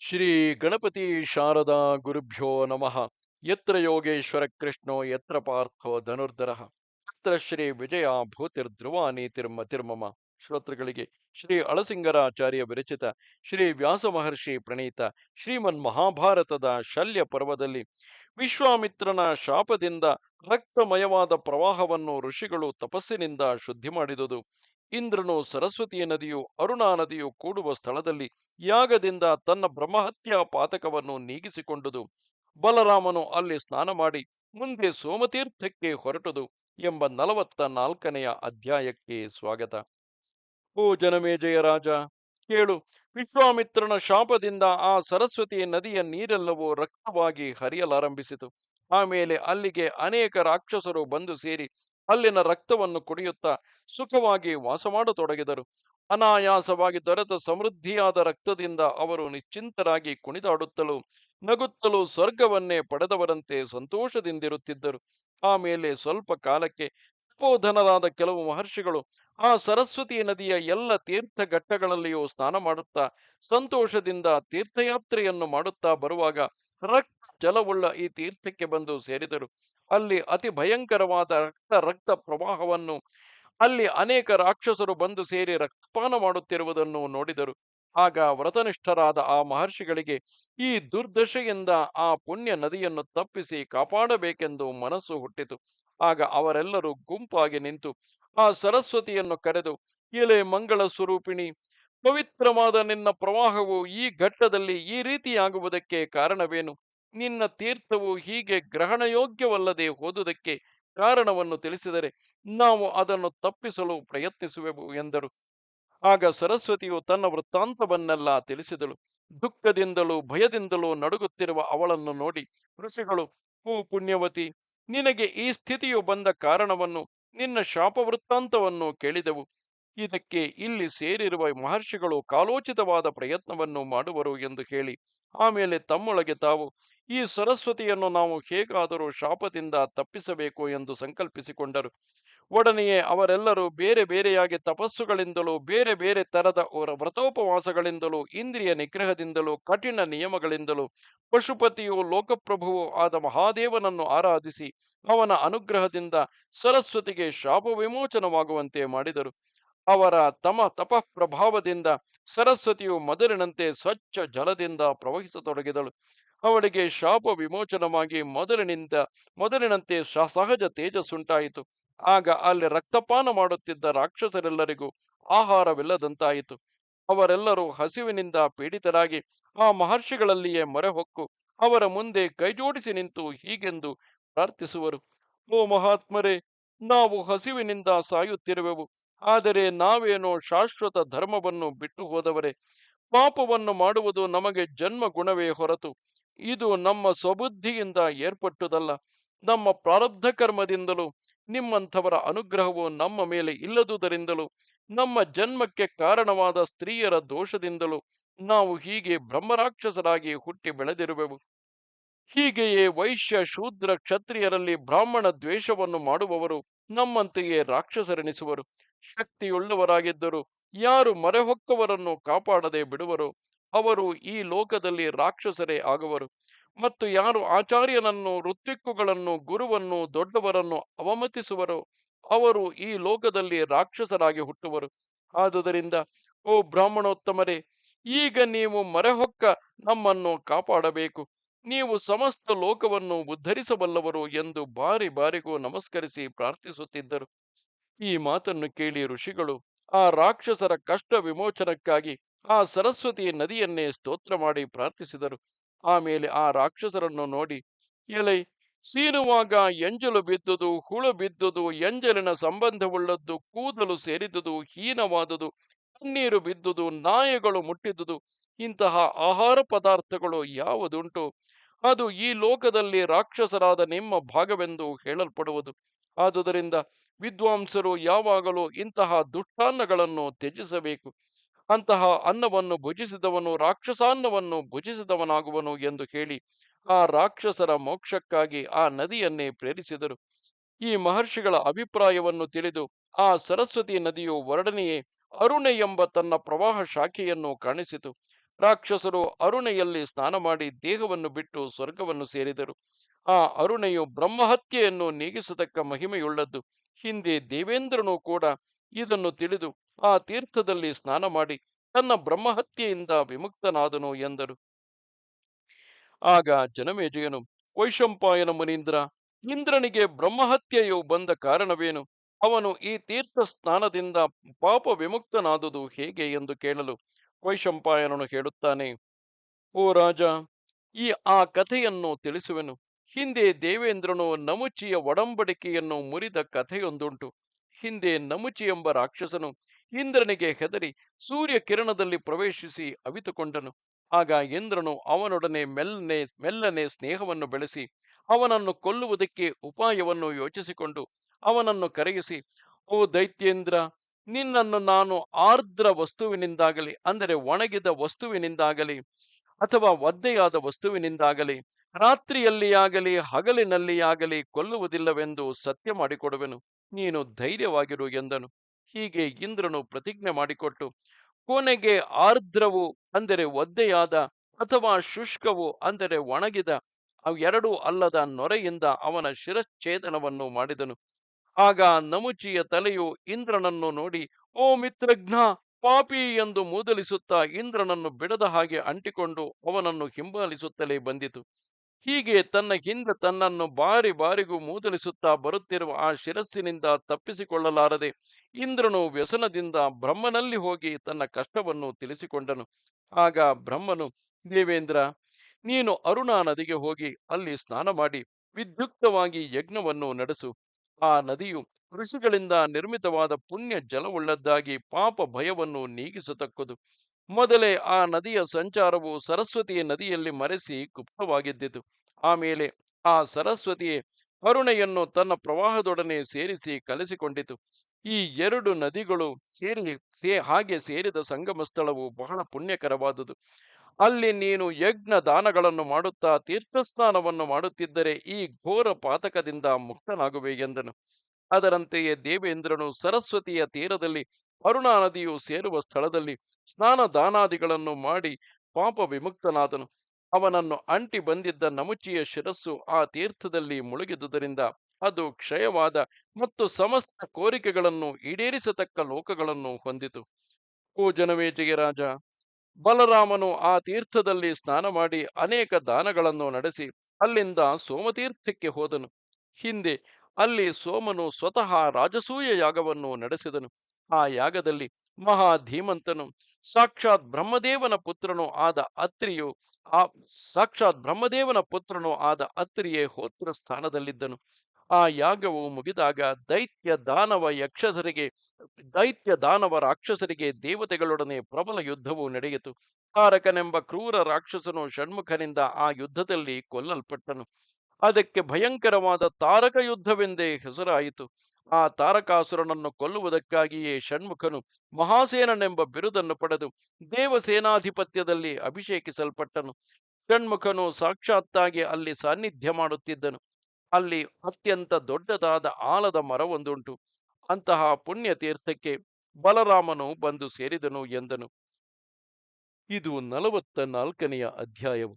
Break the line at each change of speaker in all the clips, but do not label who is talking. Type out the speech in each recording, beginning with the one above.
ಶ್ರೀ ಗಣಪತಿ ಶಾರದಾ ಗುರುಭ್ಯೋ ನಮಃ. ಯತ್ರ ಯೋಗೇಶ್ವರ ಕೃಷ್ಣೋ, ಯತ್ರ ಪಾರ್ಥೋ ಧನುರ್ಧರ. ಯತ್ರ ಶ್ರೀ ವಿಜಯ ಭೂತಿರ್ಧ್ರುವ ನೀತಿರ್ಮತಿರ್ಮಮ ಶ್ರೋತೃಗಳಿಗೆ ಶ್ರೀ ಅಳಸಿಂಗರಾಚಾರ್ಯ ವಿರಚಿತ ಶ್ರೀ ವ್ಯಾಸ ಮಹರ್ಷಿ ಪ್ರಣೀತ ಶ್ರೀಮನ್ ಮಹಾಭಾರತದ ಶಲ್ಯ ಪರ್ವದಲ್ಲಿ ವಿಶ್ವಾಮಿತ್ರನ ಶಾಪದಿಂದ ರಕ್ತಮಯವಾದ ಪ್ರವಾಹವನ್ನು ಋಷಿಗಳು ತಪಸ್ಸಿನಿಂದ ಶುದ್ಧಿ ಮಾಡಿದುದು. ಇಂದ್ರನು ಸರಸ್ವತಿಯ ನದಿಯು ಅರುಣಾ ನದಿಯು ಕೂಡುವ ಸ್ಥಳದಲ್ಲಿ ಯಾಗದಿಂದ ತನ್ನ ಬ್ರಹ್ಮಹತ್ಯಾ ಪಾತಕವನ್ನು ನೀಗಿಸಿಕೊಂಡುದು. ಬಲರಾಮನು ಅಲ್ಲಿ ಸ್ನಾನ ಮಾಡಿ ಮುಂದೆ ಸೋಮತೀರ್ಥಕ್ಕೆ ಹೊರಟುದು ಎಂಬ ನಲವತ್ತ ನಾಲ್ಕನೆಯ ಅಧ್ಯಾಯಕ್ಕೆ ಸ್ವಾಗತ. ಓ ಜನಮೇಜಯ ರಾಜ! ಕೇಳು, ವಿಶ್ವಾಮಿತ್ರನ ಶಾಪದಿಂದ ಆ ಸರಸ್ವತಿ ನದಿಯ ನೀರೆಲ್ಲವೂ ರಕ್ತವಾಗಿ ಹರಿಯಲಾರಂಭಿಸಿತು. ಆಮೇಲೆ ಅಲ್ಲಿಗೆ ಅನೇಕ ರಾಕ್ಷಸರು ಬಂದು ಸೇರಿ ಅಲ್ಲಿನ ರಕ್ತವನ್ನು ಕುಡಿಯುತ್ತಾ ಸುಖವಾಗಿ ವಾಸ ಮಾಡತೊಡಗಿದರು ಅನಾಯಾಸವಾಗಿ ದೊರೆತ ಸಮೃದ್ಧಿಯಾದ ರಕ್ತದಿಂದ ಅವರು ನಿಶ್ಚಿಂತರಾಗಿ ಕುಣಿದಾಡುತ್ತಲೂ, ನಗುತ್ತಲೂ ಸ್ವರ್ಗವನ್ನೇ ಪಡೆದವರಂತೆ ಸಂತೋಷದಿಂದಿರುತ್ತಿದ್ದರು. ಆಮೇಲೆ ಸ್ವಲ್ಪ ಕಾಲಕ್ಕೆ ತಪೋಧನರಾದ ಕೆಲವು ಮಹರ್ಷಿಗಳು ಆ ಸರಸ್ವತಿ ನದಿಯ ಎಲ್ಲ ತೀರ್ಥ ಘಟ್ಟಗಳಲ್ಲಿಯೂ ಸ್ನಾನ ಮಾಡುತ್ತಾ, ಸಂತೋಷದಿಂದ ತೀರ್ಥಯಾತ್ರೆಯನ್ನು ಮಾಡುತ್ತಾ ಬರುವಾಗ ರಕ್ತ ಜಲವುಳ್ಳ ಈ ತೀರ್ಥಕ್ಕೆ ಬಂದು ಸೇರಿದರು. ಅಲ್ಲಿ ಅತಿ ಭಯಂಕರವಾದ ರಕ್ತ ರಕ್ತ ಪ್ರವಾಹವನ್ನು, ಅಲ್ಲಿ ಅನೇಕ ರಾಕ್ಷಸರು ಬಂದು ಸೇರಿ ರಕ್ತಪಾನ ಮಾಡುತ್ತಿರುವುದನ್ನು ನೋಡಿದರು. ಆಗ ವ್ರತನಿಷ್ಠರಾದ ಆ ಮಹರ್ಷಿಗಳಿಗೆ ಈ ದುರ್ದಶೆಯಿಂದ ಆ ಪುಣ್ಯ ನದಿಯನ್ನು ತಪ್ಪಿಸಿ ಕಾಪಾಡಬೇಕೆಂದು ಮನಸ್ಸು ಹುಟ್ಟಿತು. ಆಗ ಅವರೆಲ್ಲರೂ ಗುಂಪಾಗಿ ನಿಂತು ಆ ಸರಸ್ವತಿಯನ್ನು ಕರೆದು ಎಲೆ ಮಂಗಳ ಸ್ವರೂಪಿಣಿ, ಪವಿತ್ರವಾದ ನಿನ್ನ ಪ್ರವಾಹವು ಈ ಘಟ್ಟದಲ್ಲಿ ಈ ರೀತಿಯಾಗುವುದಕ್ಕೆ ಕಾರಣವೇನು? ನಿನ್ನ ತೀರ್ಥವು ಹೀಗೆ ಗ್ರಹಣಯೋಗ್ಯವಲ್ಲದೆ ಹೋದುದಕ್ಕೆ ಕಾರಣವನ್ನು ತಿಳಿಸಿದರೆ ನಾವು ಅದನ್ನು ತಪ್ಪಿಸಲು ಪ್ರಯತ್ನಿಸುವೆವು ಎಂದರು ಆಗ ಸರಸ್ವತಿಯು ತನ್ನ ವೃತ್ತಾಂತವನ್ನೆಲ್ಲ ತಿಳಿಸಿದಳು. ದುಃಖದಿಂದಲೂ ಭಯದಿಂದಲೂ ನಡುಗುತ್ತಿರುವ ಅವಳನ್ನು ನೋಡಿ ಋಷಿಗಳು, ಹೂ ಪುಣ್ಯವತಿ, ನಿನಗೆ ಈ ಸ್ಥಿತಿಯು ಬಂದ ಕಾರಣವನ್ನು ನಿನ್ನ ಶಾಪ ವೃತ್ತಾಂತವನ್ನು ಕೇಳಿದೆವು. ಇದಕ್ಕೆ ಇಲ್ಲಿ ಸೇರಿರುವ ಮಹರ್ಷಿಗಳು ಕಾಲೋಚಿತವಾದ ಪ್ರಯತ್ನವನ್ನು ಮಾಡುವರು ಎಂದು ಹೇಳಿ, ಆಮೇಲೆ ತಮ್ಮೊಳಗೆ ತಾವು ಈ ಸರಸ್ವತಿಯನ್ನು ನಾವು ಹೇಗಾದರೂ ಶಾಪದಿಂದ ತಪ್ಪಿಸಬೇಕು ಎಂದು ಸಂಕಲ್ಪಿಸಿಕೊಂಡರು. ಒಡನೆಯೇ ಅವರೆಲ್ಲರೂ ಬೇರೆ ಬೇರೆಯಾಗಿ ತಪಸ್ಸುಗಳಿಂದಲೂ, ಬೇರೆ ಬೇರೆ ತರದ ವ್ರತೋಪವಾಸಗಳಿಂದಲೂ, ಇಂದ್ರಿಯ ನಿಗ್ರಹದಿಂದಲೂ, ಕಠಿಣ ನಿಯಮಗಳಿಂದಲೂ, ಪಶುಪತಿಯು ಲೋಕಪ್ರಭುವು ಆದ ಮಹಾದೇವನನ್ನು ಆರಾಧಿಸಿ ಅವನ ಅನುಗ್ರಹದಿಂದ ಸರಸ್ವತಿಗೆ ಶಾಪ ವಿಮೋಚನವಾಗುವಂತೆ ಮಾಡಿದರು. ಅವರ ತಮ ತಪಃ ಪ್ರಭಾವದಿಂದ ಸರಸ್ವತಿಯು ಮೊದಲಿನಂತೆ ಸ್ವಚ್ಛ ಜಲದಿಂದ ಪ್ರವಹಿಸತೊಡಗಿದಳು. ಅವಳಿಗೆ ಶಾಪ ವಿಮೋಚನವಾಗಿ ಮೊದಲಿನಿಂದ ಮೊದಲಿನಂತೆ ಸಹಜ ತೇಜಸ್ಸುಂಟಾಯಿತು ಆಗ ಅಲ್ಲಿ ರಕ್ತಪಾನ ಮಾಡುತ್ತಿದ್ದ ರಾಕ್ಷಸರೆಲ್ಲರಿಗೂ ಆಹಾರವಿಲ್ಲದಂತಾಯಿತು. ಅವರೆಲ್ಲರೂ ಹಸಿವಿನಿಂದ ಪೀಡಿತರಾಗಿ ಆ ಮಹರ್ಷಿಗಳಲ್ಲಿಯೇ ಮೊರೆ ಹೊಕ್ಕು ಅವರ ಮುಂದೆ ಕೈಜೋಡಿಸಿ ನಿಂತು ಹೀಗೆಂದು ಪ್ರಾರ್ಥಿಸುವರು. ಓ ಮಹಾತ್ಮರೇ, ನಾವು ಹಸಿವಿನಿಂದ ಸಾಯುತ್ತಿರುವೆವು. ಆದರೆ ನಾವೇನೋ ಶಾಶ್ವತ ಧರ್ಮವನ್ನು ಬಿಟ್ಟು ಹೋದವರೇ, ಪಾಪವನ್ನು ಮಾಡುವುದು ನಮಗೆ ಜನ್ಮ ಗುಣವೇ ಹೊರತು, ಇದು ನಮ್ಮ ಸ್ವಬುದ್ಧಿಯಿಂದ ಏರ್ಪಟ್ಟುದಲ್ಲ. ನಮ್ಮ ಪ್ರಾರಬ್ಧ ಕರ್ಮದಿಂದಲೂ, ನಿಮ್ಮಂಥವರ ಅನುಗ್ರಹವು ನಮ್ಮ ಮೇಲೆ ಇಲ್ಲದುದರಿಂದಲೂ, ನಮ್ಮ ಜನ್ಮಕ್ಕೆ ಕಾರಣವಾದ ಸ್ತ್ರೀಯರ ದೋಷದಿಂದಲೂ ನಾವು ಹೀಗೆ ಬ್ರಹ್ಮರಾಕ್ಷಸರಾಗಿ ಹುಟ್ಟಿ ಬೆಳೆದಿರುವೆವು. ಹೀಗೆಯೇ ವೈಶ್ಯ ಶೂದ್ರ ಕ್ಷತ್ರಿಯರಲ್ಲಿ ಬ್ರಾಹ್ಮಣ ದ್ವೇಷವನ್ನು ಮಾಡುವವರು ನಮ್ಮಂತೆಯೇ ರಾಕ್ಷಸರೆನಿಸುವರು, ಶಕ್ತಿಯುಳ್ಳವರಾಗಿದ್ದರು. ಯಾರು ಮರೆಹೊಕ್ಕವರನ್ನು ಕಾಪಾಡದೆ ಬಿಡುವರು, ಅವರು ಈ ಲೋಕದಲ್ಲಿ ರಾಕ್ಷಸರೇ ಆಗುವರು. ಮತ್ತು ಯಾರು ಆಚಾರ್ಯನನ್ನು, ಋತ್ವಿಕ್ಕುಗಳನ್ನು, ಗುರುವನ್ನು, ದೊಡ್ಡವರನ್ನು ಅವಮತಿಸುವರು, ಅವರು ಈ ಲೋಕದಲ್ಲಿ ರಾಕ್ಷಸರಾಗಿ ಹುಟ್ಟುವರು. ಆದುದರಿಂದ, ಓ ಬ್ರಾಹ್ಮಣೋತ್ತಮರೇ, ಈಗ ನೀವು ಮರೆಹೊಕ್ಕ ನಮ್ಮನ್ನು ಕಾಪಾಡಬೇಕು. ನೀವು ಸಮಸ್ತ ಲೋಕವನ್ನು ಉದ್ಧರಿಸಬಲ್ಲವರು ಎಂದು ಬಾರಿ ಬಾರಿಗೂ ನಮಸ್ಕರಿಸಿ ಪ್ರಾರ್ಥಿಸುತ್ತಿದ್ದರು. ಈ ಮಾತನ್ನು ಕೇಳಿ ಋಷಿಗಳು, ಆ ರಾಕ್ಷಸರ ಕಷ್ಟ ವಿಮೋಚನಕ್ಕಾಗಿ ಆ ಸರಸ್ವತಿ ನದಿಯನ್ನೇ ಸ್ತೋತ್ರ ಮಾಡಿ ಪ್ರಾರ್ಥಿಸಿದರು. ಆಮೇಲೆ ಆ ರಾಕ್ಷಸರನ್ನು ನೋಡಿ, ಎಲೆ, ಸೀನುವಾಗ ಎಂಜಲು ಬಿದ್ದುದು, ಹುಳು ಬಿದ್ದುದು, ಎಂಜಲಿನ ಸಂಬಂಧವುಳ್ಳದ್ದು ಕೂದಲು ಸೇರಿದುದು, ಹೀನವಾದುದು ಕಣ್ಣೀರು ಬಿದ್ದುದು, ನಾಯಗಳು ಮುಟ್ಟಿದುದು, ಇಂತಹ ಆಹಾರ ಪದಾರ್ಥಗಳು ಯಾವುದುಂಟು? ಅದು ಈ ಲೋಕದಲ್ಲಿ ರಾಕ್ಷಸರಾದ ನಿಮ್ಮ ಭಾಗವೆಂದು ಹೇಳಲ್ಪಡುವುದು. ಆದುದರಿಂದ ವಿದ್ವಾಂಸರು ಯಾವಾಗಲೂ ಇಂತಹ ದುಷ್ಟಾನ್ನಗಳನ್ನು ತ್ಯಜಿಸಬೇಕು. ಅಂತಹ ಅನ್ನವನ್ನು ಭುಜಿಸಿದವನು ರಾಕ್ಷಸಾನ್ನವನ್ನು ಭುಜಿಸಿದವನಾಗುವನು ಎಂದು ಹೇಳಿ ಆ ರಾಕ್ಷಸರ ಮೋಕ್ಷಕ್ಕಾಗಿ ಆ ನದಿಯನ್ನೇ ಪ್ರೇರಿಸಿದರು. ಈ ಮಹರ್ಷಿಗಳ ಅಭಿಪ್ರಾಯವನ್ನು ತಿಳಿದು ಆ ಸರಸ್ವತಿ ನದಿಯು ಒರಡನೆಯೇ ಅರುಣೆ ಎಂಬ ತನ್ನ ಪ್ರವಾಹ ಶಾಖೆಯನ್ನು ಕಾಣಿಸಿತು. ರಾಕ್ಷಸರು ಅರುಣೆಯಲ್ಲಿ ಸ್ನಾನ ಮಾಡಿ ದೇಹವನ್ನು ಬಿಟ್ಟು ಸ್ವರ್ಗವನ್ನು ಸೇರಿದರು. ಆ ಅರುಣೆಯು ಬ್ರಹ್ಮಹತ್ಯೆಯನ್ನು ನೀಗಿಸತಕ್ಕ ಮಹಿಮೆಯುಳ್ಳದ್ದು. ಹಿಂದೆ ದೇವೇಂದ್ರನು ಕೂಡ ಇದನ್ನು ತಿಳಿದು ಆ ತೀರ್ಥದಲ್ಲಿ ಸ್ನಾನ ಮಾಡಿ ತನ್ನ ಬ್ರಹ್ಮಹತ್ಯೆಯಿಂದ ವಿಮುಕ್ತನಾದನು ಎಂದರು. ಆಗ ಜನಮೇಜಯನು, ವೈಶಂಪಾಯನ ಮುನೀಂದ್ರ, ಇಂದ್ರನಿಗೆ ಬ್ರಹ್ಮಹತ್ಯೆಯು ಬಂದ ಕಾರಣವೇನು? ಅವನು ಈ ತೀರ್ಥ ಸ್ನಾನದಿಂದ ಪಾಪ ವಿಮುಕ್ತನಾದುದು ಹೇಗೆ? ಎಂದು ಕೇಳಲು ವೈಶಂಪಾಯನನು ಹೇಳುತ್ತಾನೆ, ಓ ರಾಜ, ಈ ಆ ಕಥೆಯನ್ನು ತಿಳಿಸುವೆನು. ಹಿಂದೆ ದೇವೇಂದ್ರನು ನಮುಚಿಯ ಒಡಂಬಡಿಕೆಯನ್ನು ಮುರಿದ ಕಥೆಯೊಂದುಂಟು. ಹಿಂದೆ ನಮುಚಿ ಎಂಬ ರಾಕ್ಷಸನು ಇಂದ್ರನಿಗೆ ಹೆದರಿ ಸೂರ್ಯ ಕಿರಣದಲ್ಲಿ ಪ್ರವೇಶಿಸಿ ಅವಿತುಕೊಂಡನು. ಆಗ ಇಂದ್ರನು ಅವನೊಡನೆ ಮೆಲ್ಲನೆ ಮೆಲ್ಲನೆ ಸ್ನೇಹವನ್ನು ಬೆಳೆಸಿ, ಅವನನ್ನು ಕೊಲ್ಲುವುದಕ್ಕೆ ಉಪಾಯವನ್ನು ಯೋಚಿಸಿಕೊಂಡು ಅವನನ್ನು ಕರೆಯಿಸಿ, ಓ ದೈತ್ಯೇಂದ್ರ ನಿನ್ನನ್ನು ನಾನು ಆರ್ದ್ರ ವಸ್ತುವಿನಿಂದಾಗಲಿ, ಅಂದರೆ ಒಣಗಿದ ವಸ್ತುವಿನಿಂದಾಗಲಿ ಅಥವಾ ಒದ್ದೆಯಾದ ವಸ್ತುವಿನಿಂದಾಗಲಿ, ರಾತ್ರಿಯಲ್ಲಿಯಾಗಲಿ, ಹಗಲಿನಲ್ಲಿಯಾಗಲಿ ಕೊಲ್ಲುವುದಿಲ್ಲವೆಂದು ಸತ್ಯ ಮಾಡಿಕೊಡುವೆನು. ನೀನು ಧೈರ್ಯವಾಗಿರು ಎಂದನು. ಹೀಗೆ ಇಂದ್ರನು ಪ್ರತಿಜ್ಞೆ ಮಾಡಿಕೊಟ್ಟು, ಕೊನೆಗೆ ಆರ್ದ್ರವು, ಅಂದರೆ ಒದ್ದೆಯಾದ ಅಥವಾ ಶುಷ್ಕವು, ಅಂದರೆ ಒಣಗಿದ ಅವೆರಡೂ ಅಲ್ಲದ ನೊರೆಯಿಂದ ಅವನ ಶಿರಚ್ಛೇದನವನ್ನು ಮಾಡಿದನು. ಆಗ ನಮುಚಿಯ ತಲೆಯು ಇಂದ್ರನನ್ನು ನೋಡಿ, ಓ ಮಿತ್ರಜ್ಞ, ಪಾಪಿ ಎಂದು ಮೂದಲಿಸುತ್ತಾ ಇಂದ್ರನನ್ನು ಬಿಡದ ಹಾಗೆ ಅಂಟಿಕೊಂಡು ಅವನನ್ನು ಹಿಂಬಾಲಿಸುತ್ತಲೇ ಬಂದಿತು. ಹೀಗೆ ತನ್ನ ಹಿಂದೆ ತನ್ನನ್ನು ಬಾರಿ ಬಾರಿಗೂ ಮೂದಲಿಸುತ್ತಾ ಬರುತ್ತಿರುವ ಆ ಶಿರಸ್ಸಿನಿಂದ ತಪ್ಪಿಸಿಕೊಳ್ಳಲಾರದೆ ಇಂದ್ರನು ವ್ಯಸನದಿಂದ ಬ್ರಹ್ಮನಲ್ಲಿ ಹೋಗಿ ತನ್ನ ಕಷ್ಟವನ್ನು ತಿಳಿಸಿಕೊಂಡನು. ಆಗ ಬ್ರಹ್ಮನು, ದೇವೇಂದ್ರ, ನೀನು ಅರುಣಾ ನದಿಗೆ ಹೋಗಿ ಅಲ್ಲಿ ಸ್ನಾನ ಮಾಡಿ ವಿದ್ಯುಕ್ತವಾಗಿ ಯಜ್ಞವನ್ನು ನಡೆಸು. ಆ ನದಿಯು ಋಷಿಗಳಿಂದ ನಿರ್ಮಿತವಾದ ಪುಣ್ಯ ಜಲವುಳ್ಳದ್ದಾಗಿ ಪಾಪ ಭಯವನ್ನು ನೀಗಿಸತಕ್ಕದು. ಮೊದಲೇ ಆ ನದಿಯ ಸಂಚಾರವು ಸರಸ್ವತಿಯ ನದಿಯಲ್ಲಿ ಮರೆಸಿ ಗುಪ್ತವಾಗಿದ್ದಿತು. ಆಮೇಲೆ ಆ ಸರಸ್ವತಿಯೇ ಕರುಣೆಯನ್ನು ತನ್ನ ಪ್ರವಾಹದೊಡನೆ ಸೇರಿಸಿ ಕಲಿಸಿಕೊಂಡಿತು. ಈ ಎರಡು ನದಿಗಳು ಸೇರಿ, ಸೇ, ಹಾಗೆ ಸೇರಿದ ಸಂಗಮ ಸ್ಥಳವು ಬಹಳ ಪುಣ್ಯಕರವಾದುದು. ಅಲ್ಲಿ ನೀನು ಯಜ್ಞ ದಾನಗಳನ್ನು ಮಾಡುತ್ತಾ ತೀರ್ಥಸ್ನಾನವನ್ನು ಮಾಡುತ್ತಿದ್ದರೆ ಈ ಘೋರ ಪಾತಕದಿಂದ ಮುಕ್ತನಾಗುವೆ ಎಂದನು. ಅದರಂತೆಯೇ ದೇವೇಂದ್ರನು ಸರಸ್ವತಿಯ ತೀರದಲ್ಲಿ ಅರುಣಾ ನದಿಯು ಸೇರುವ ಸ್ಥಳದಲ್ಲಿ ಸ್ನಾನ ದಾನಾದಿಗಳನ್ನು ಮಾಡಿ ಪಾಪ ವಿಮುಕ್ತನಾದನು. ಅವನನ್ನು ಅಂಟಿ ಬಂದಿದ್ದ ನಮುಚಿಯ ಶಿರಸ್ಸು ಆ ತೀರ್ಥದಲ್ಲಿ ಮುಳುಗಿದುದರಿಂದ ಅದು ಕ್ಷಯವಾದ ಮತ್ತು ಸಮಸ್ತ ಕೋರಿಕೆಗಳನ್ನು ಈಡೇರಿಸತಕ್ಕ ಲೋಕಗಳನ್ನು ಹೊಂದಿತು. ಓ ಜನಮೇಜಯ ರಾಜ ಬಲರಾಮನು ಆ ತೀರ್ಥದಲ್ಲಿ ಸ್ನಾನ ಮಾಡಿ ಅನೇಕ ದಾನಗಳನ್ನು ನಡೆಸಿ ಅಲ್ಲಿಂದ ಸೋಮತೀರ್ಥಕ್ಕೆ ಹೋದನು. ಹಿಂದೆ ಅಲ್ಲಿ ಸೋಮನು ಸ್ವತಃ ರಾಜಸೂಯ ಯಾಗವನ್ನು ನಡೆಸಿದನು. ಆ ಯಾಗದಲ್ಲಿ ಮಹಾ ಧೀಮಂತನು ಸಾಕ್ಷಾತ್ ಬ್ರಹ್ಮದೇವನ ಪುತ್ರನು ಆದ ಅತ್ರಿಯು, ಆ ಸಾಕ್ಷಾತ್ ಬ್ರಹ್ಮದೇವನ ಪುತ್ರನು ಆದ ಅತ್ರಿಯೇ ಹೋತ್ರ ಸ್ಥಾನದಲ್ಲಿದ್ದನು. ಆ ಯಾಗವು ಮುಗಿದಾಗ ದೈತ್ಯ ದಾನವ ಯಕ್ಷಸರಿಗೆ ದೈತ್ಯ ದಾನವ ರಾಕ್ಷಸರಿಗೆ ದೇವತೆಗಳೊಡನೆ ಪ್ರಬಲ ಯುದ್ಧವು ನಡೆಯಿತು. ತಾರಕನೆಂಬ ಕ್ರೂರ ರಾಕ್ಷಸನು ಷಣ್ಮುಖನಿಂದ ಆ ಯುದ್ಧದಲ್ಲಿ ಕೊಲ್ಲಲ್ಪಟ್ಟನು. ಅದಕ್ಕೆ ಭಯಂಕರವಾದ ತಾರಕ ಯುದ್ಧವೆಂದೇ ಹೆಸರಾಯಿತು. ಆ ತಾರಕಾಸುರನನ್ನು ಕೊಲ್ಲುವುದಕ್ಕಾಗಿಯೇ ಷಣ್ಮುಖನು ಮಹಾಸೇನನೆಂಬ ಬಿರುದನ್ನು ಪಡೆದು ದೇವಸೇನಾಧಿಪತ್ಯದಲ್ಲಿ ಅಭಿಷೇಕಿಸಲ್ಪಟ್ಟನು. ಷಣ್ಮುಖನು ಸಾಕ್ಷಾತ್ತಾಗಿ ಅಲ್ಲಿ ಸಾನ್ನಿಧ್ಯ ಮಾಡುತ್ತಿದ್ದನು. ಅಲ್ಲಿ ಅತ್ಯಂತ ದೊಡ್ಡದಾದ ಆಲದ ಮರವೊಂದುಂಟು. ಅಂತಹ ಪುಣ್ಯ ತೀರ್ಥಕ್ಕೆ ಬಲರಾಮನು ಬಂದು ಸೇರಿದನು ಎಂದನು. ಇದು ನಲವತ್ತ ನಾಲ್ಕನೆಯ ಅಧ್ಯಾಯವು.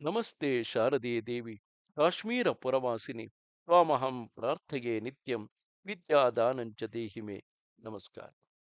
ನಮಸ್ತೆ ಶಾರದೆ ದೇವಿ. ಕಾಶ್ಮೀರ ಪುರವಾಸಿನಿ. ತ್ವಾಮಹಂ ಪ್ರಾರ್ಥೆಯೇ ನಿತ್ಯಂ. ವಿದ್ಯಾದಾನಂಚ ದೇಹಿಮೆ. ನಮಸ್ಕಾರ.